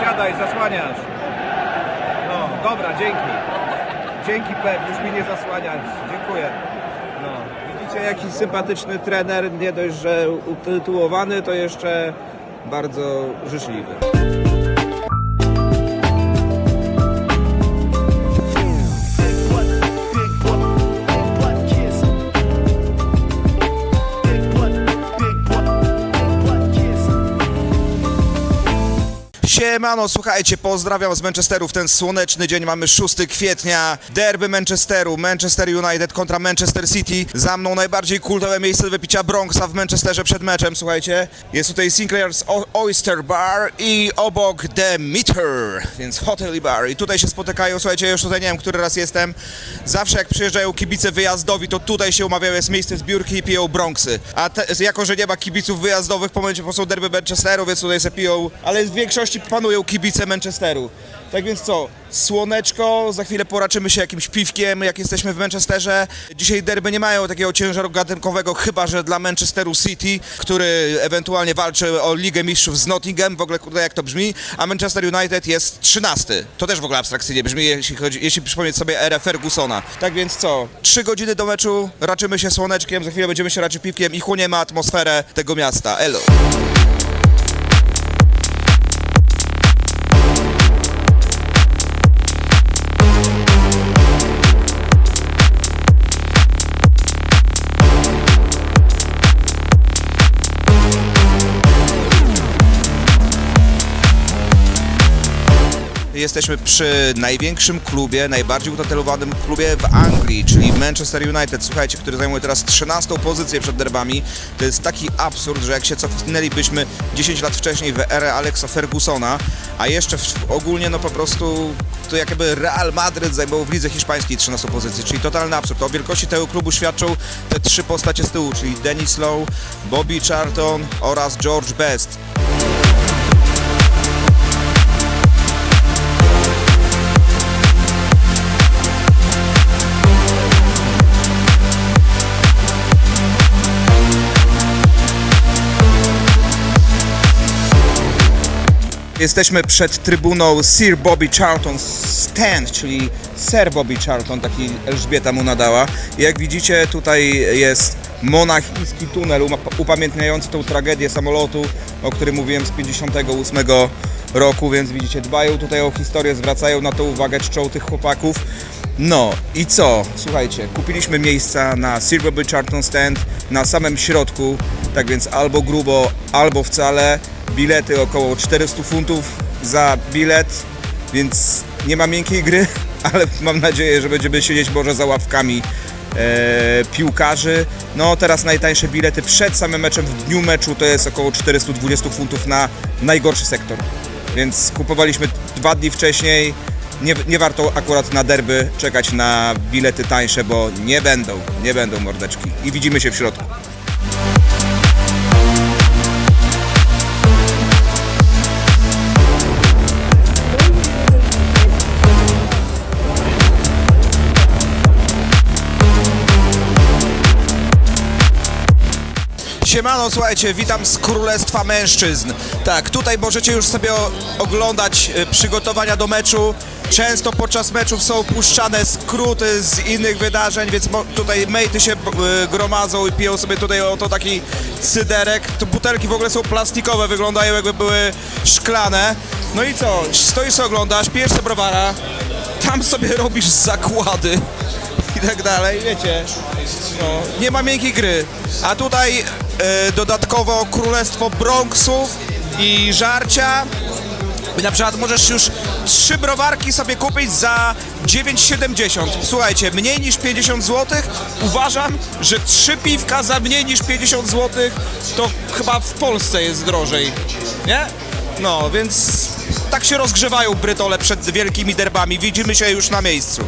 siadaj, zasłaniasz. No, dobra, dzięki. Dzięki Pep, już mi nie zasłaniasz. Dziękuję. No, widzicie jaki sympatyczny trener, nie dość, że utytułowany, to jeszcze bardzo życzliwy. Siemano, słuchajcie, pozdrawiam z Manchesteru w ten słoneczny dzień. Mamy 6 kwietnia, derby Manchesteru, Manchester United kontra Manchester City. Za mną najbardziej kultowe miejsce do wypicia Bronxa w Manchesterze przed meczem, słuchajcie. Jest tutaj Sinclair's Oyster Bar i obok The Meter, więc hotel i bar. I tutaj się spotykają, słuchajcie, już tutaj nie wiem, który raz jestem. Zawsze jak przyjeżdżają kibice wyjazdowi, to tutaj się umawiają, jest miejsce zbiórki i piją Bronxy. A te, jako, że nie ma kibiców wyjazdowych, po momencie po prostu derby Manchesteru, więc tutaj se piją, ale w większości panują kibice Manchesteru. Tak więc co, słoneczko, za chwilę poraczymy się jakimś piwkiem, jak jesteśmy w Manchesterze. Dzisiaj derby nie mają takiego ciężaru gatunkowego, chyba że dla Manchesteru City, który ewentualnie walczy o Ligę Mistrzów z Nottingham, w ogóle kurde jak to brzmi, a Manchester United jest 13. To też w ogóle abstrakcyjnie brzmi, jeśli, chodzi, jeśli przypomnieć sobie erę Fergusona. Tak więc co, 3 godziny do meczu, raczymy się słoneczkiem, za chwilę będziemy się raczyć piwkiem i chłoniemy atmosferę tego miasta. Elo. Jesteśmy przy największym klubie, najbardziej utytułowanym klubie w Anglii, czyli Manchester United, słuchajcie, który zajmuje teraz 13 pozycję przed derbami. To jest taki absurd, że jak się cofnęlibyśmy 10 lat wcześniej w erę Alexa Fergusona, a jeszcze w, ogólnie no po prostu to jakby Real Madryt zajmował w lidze hiszpańskiej 13 pozycję, czyli totalny absurd. O wielkości tego klubu świadczą te trzy postacie z tyłu, czyli Dennis Lowe, Bobby Charlton oraz George Best. Jesteśmy przed trybuną Sir Bobby Charlton Stand, czyli Sir Bobby Charlton, taki Elżbieta mu nadała. Jak widzicie, tutaj jest monachijski tunel upamiętniający tą tragedię samolotu, o którym mówiłem z 58 roku, więc widzicie, dbają tutaj o historię, zwracają na to uwagę, czczą tych chłopaków. No i co? Słuchajcie, kupiliśmy miejsca na Sir Bobby Charlton Stand na samym środku, tak więc albo grubo, albo wcale. Bilety około 400 funtów za bilet, więc nie ma miękkiej gry, ale mam nadzieję, że będziemy siedzieć może za ławkami e, piłkarzy. No teraz najtańsze bilety przed samym meczem, w dniu meczu to jest około 420 funtów na najgorszy sektor. Więc kupowaliśmy dwa dni wcześniej. Nie, nie warto akurat na derby czekać na bilety tańsze, bo nie będą, nie będą mordeczki. I widzimy się w środku. Siemano, słuchajcie, witam z Królestwa Mężczyzn. Tak, tutaj możecie już sobie oglądać e, przygotowania do meczu. Często podczas meczów są puszczane skróty z innych wydarzeń, więc tutaj mejty się e, gromadzą i piją sobie tutaj oto taki cyderek. To butelki w ogóle są plastikowe, wyglądają jakby były szklane. No i co, stoisz oglądasz, pijesz browara, tam sobie robisz zakłady tak dalej, wiecie. No, nie ma miękkiej gry. A tutaj e, dodatkowo królestwo Bronxów i żarcia. Na przykład możesz już trzy browarki sobie kupić za 9,70. Słuchajcie, mniej niż 50 zł. Uważam, że trzy piwka za mniej niż 50 zł to chyba w Polsce jest drożej. Nie? No, więc tak się rozgrzewają brytole przed wielkimi derbami. Widzimy się już na miejscu.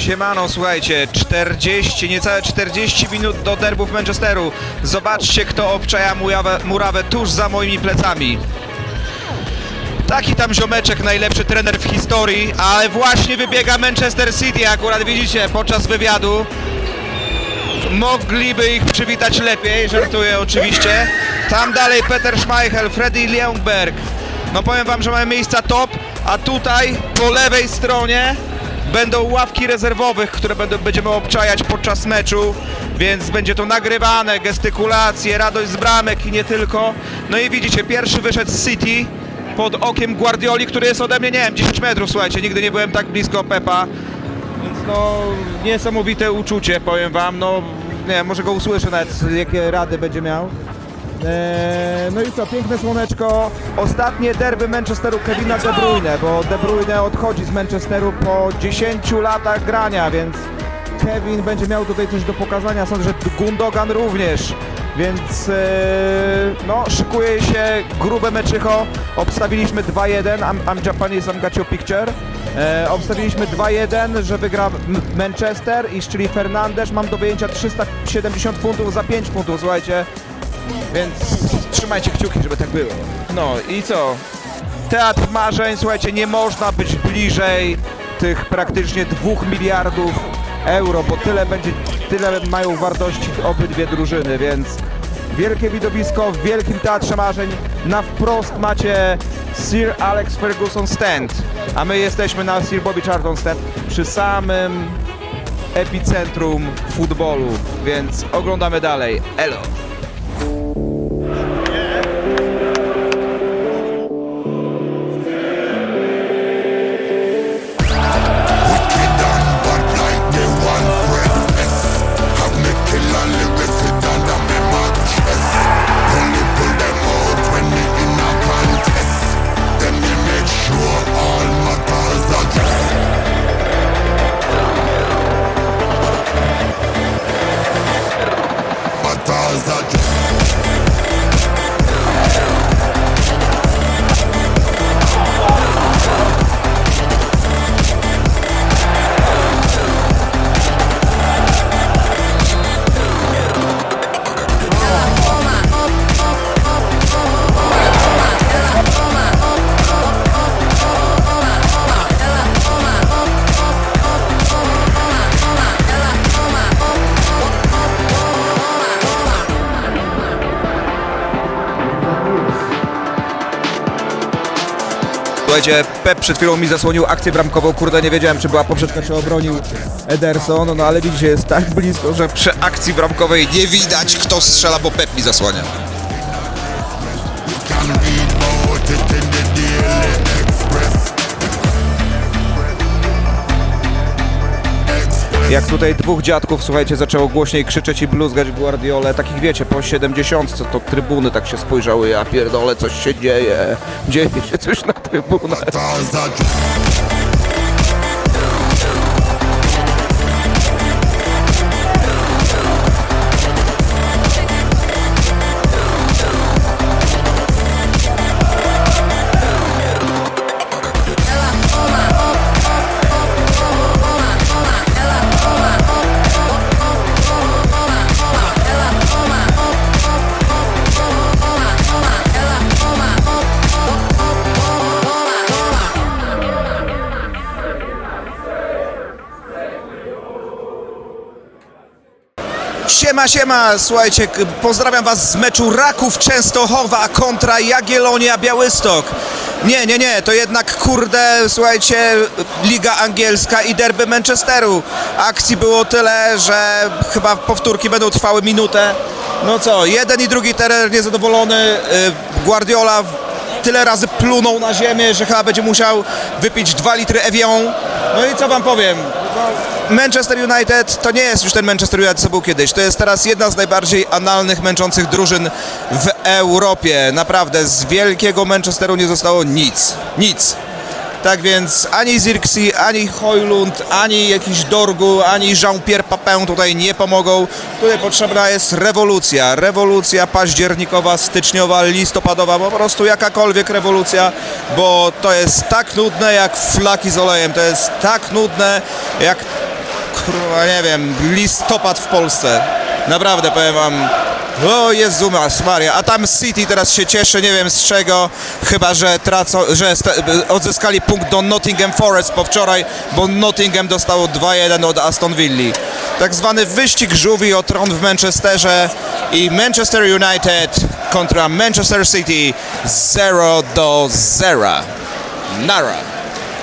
Siemano, słuchajcie, 40, niecałe 40 minut do derbów Manchesteru. Zobaczcie, kto obczaja murawę, murawę tuż za moimi plecami. Taki tam ziomeczek, najlepszy trener w historii, ale właśnie wybiega Manchester City, akurat widzicie, podczas wywiadu. Mogliby ich przywitać lepiej, żartuję oczywiście. Tam dalej Peter Schmeichel, Freddy Ljungberg. No powiem wam, że mamy miejsca top, a tutaj po lewej stronie będą ławki rezerwowych, które będą, będziemy obczajać podczas meczu, więc będzie to nagrywane, gestykulacje, radość z bramek i nie tylko. No i widzicie, pierwszy wyszedł z City pod okiem Guardioli, który jest ode mnie, nie wiem, 10 metrów, słuchajcie, nigdy nie byłem tak blisko Pepa. Więc no, niesamowite uczucie, powiem wam, no, nie może go usłyszę nawet, jakie rady będzie miał. Eee, no i co, piękne słoneczko. Ostatnie derby Manchesteru Kevina De Bruyne, bo De Bruyne odchodzi z Manchesteru po 10 latach grania, więc Kevin będzie miał tutaj coś do pokazania. Sądzę, że Gundogan również. Więc eee, no, szykuje się grube meczycho. Obstawiliśmy 2-1. I'm, I'm Japanese, I'm got your picture. E, obstawiliśmy 2-1, że wygra Manchester i czyli Fernandes. Mam do wyjęcia 370 funtów za 5 funtów, słuchajcie. Więc trzymajcie kciuki, żeby tak było. No i co? Teatr marzeń, słuchajcie, nie można być bliżej tych praktycznie 2 miliardów euro, bo tyle będzie, tyle mają wartości obydwie drużyny, więc wielkie widowisko w Wielkim Teatrze Marzeń. Na wprost macie Sir Alex Ferguson Stand, a my jesteśmy na Sir Bobby Charlton Stand przy samym epicentrum futbolu, więc oglądamy dalej. Elo! Słuchajcie, Pep przed chwilą mi zasłonił akcję bramkową, kurde nie wiedziałem czy była poprzeczka, czy obronił Ederson, no ale widzicie, jest tak blisko, że przy akcji bramkowej nie widać kto strzela, bo Pep mi zasłania. Jak tutaj dwóch dziadków, słuchajcie, zaczęło głośniej krzyczeć i bluzgać Guardiolę, takich wiecie, po 70, co to trybuny tak się spojrzały, ja pierdolę, coś się dzieje, dzieje się coś na trybunach. Siema, siema, słuchajcie, pozdrawiam was z meczu Raków Częstochowa kontra Jagiellonia Białystok. Nie, nie, nie, to jednak kurde, słuchajcie, Liga Angielska i derby Manchesteru. Akcji było tyle, że chyba powtórki będą trwały minutę. No co, jeden i drugi terer niezadowolony, y, Guardiola tyle razy plunął na ziemię, że chyba będzie musiał wypić 2 litry Evian. No i co wam powiem? Manchester United to nie jest już ten Manchester United, co był kiedyś. To jest teraz jedna z najbardziej analnych, męczących drużyn w Europie. Naprawdę, z wielkiego Manchesteru nie zostało nic. Nic. Tak więc ani Zirksi, ani Hojlund, ani jakiś Dorgu, ani Jean-Pierre Papin tutaj nie pomogą. Tutaj potrzebna jest rewolucja. Rewolucja październikowa, styczniowa, listopadowa, po prostu jakakolwiek rewolucja, bo to jest tak nudne jak flaki z olejem. To jest tak nudne jak kurwa, nie wiem, listopad w Polsce. Naprawdę powiem wam. O Jezu Maria, a tam City teraz się cieszy, nie wiem z czego, chyba że tracą, że odzyskali punkt do Nottingham Forest po wczoraj, bo Nottingham dostało 2-1 od Aston Villa. Tak zwany wyścig żółwi o tron w Manchesterze i Manchester United kontra Manchester City 0 do 0. Nara.